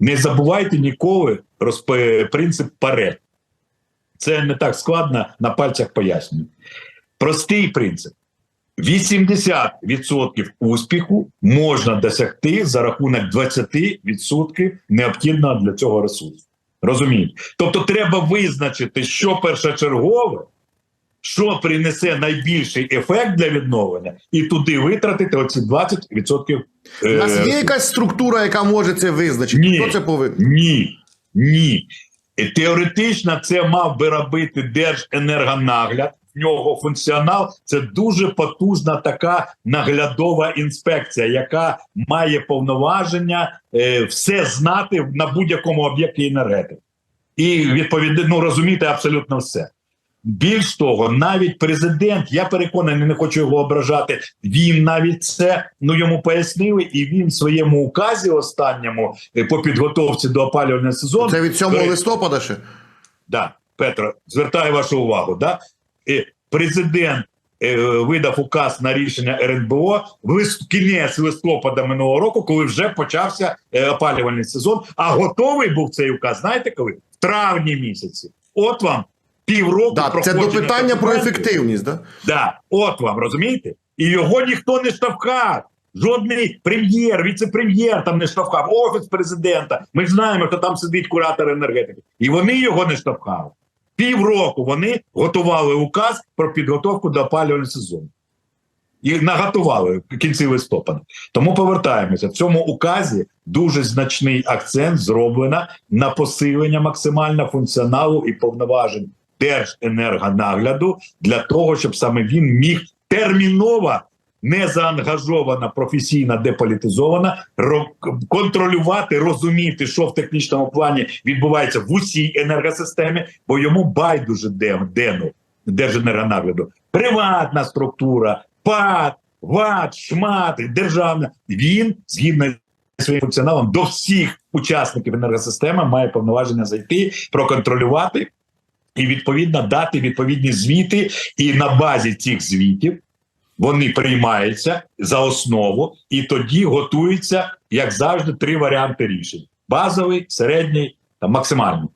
Не забувайте ніколи розп- принцип парет. Це не так складно на пальцях пояснюю. Простий принцип. 80% успіху можна досягти за рахунок 20% необхідного для цього ресурсу. Розумієте? Тобто треба визначити, що першочергове, що принесе найбільший ефект для відновлення, і туди витратити оці 20%. У нас е, є якась структура, яка може це визначити. Ні. Хто це повинен? ні, ні. Теоретично це мав би робити Держенергонагляд. В нього функціонал це дуже потужна така наглядова інспекція, яка має повноваження е, все знати на будь-якому об'єкті енергетики. І відповідно ну, розуміти абсолютно все. Більш того, навіть президент, я переконаний, не хочу його ображати. Він навіть це ну йому пояснили, і він в своєму указі останньому е, по підготовці до опалювального сезону Це від 7 До листопада ще? Да, Петро, звертаю вашу увагу. Да? Президент е, видав указ на рішення РНБО в лист, кінець листопада минулого року, коли вже почався е, опалювальний сезон. А готовий був цей указ. Знаєте коли? В травні місяці. От вам півроку. Да, це до питання про ефективність. Да? Да, от вам розумієте? І його ніхто не штовхав. Жодний прем'єр, віце-прем'єр там не штовхав, офіс президента. Ми ж знаємо, що там сидить куратор енергетики. І вони його не штовхали. Півроку вони готували указ про підготовку до опалювального сезону. І наготували в кінці листопада. Тому повертаємося. В цьому указі дуже значний акцент зроблено на посилення максимально функціоналу і повноважень Держенергонагляду для того, щоб саме він міг терміново не заангажована, професійна, деполітизована, ро- контролювати, розуміти, що в технічному плані відбувається в усій енергосистемі, бо йому байдуже де, дену Держенергонагляду. Приватна структура, ПАД, ВАД, ШМАТ, державна. Він згідно зі своїм функціоналом до всіх учасників енергосистеми має повноваження зайти, проконтролювати і відповідно дати відповідні звіти. І на базі цих звітів вони приймаються за основу, і тоді готуються, як завжди, три варіанти рішень: базовий, середній та максимальний.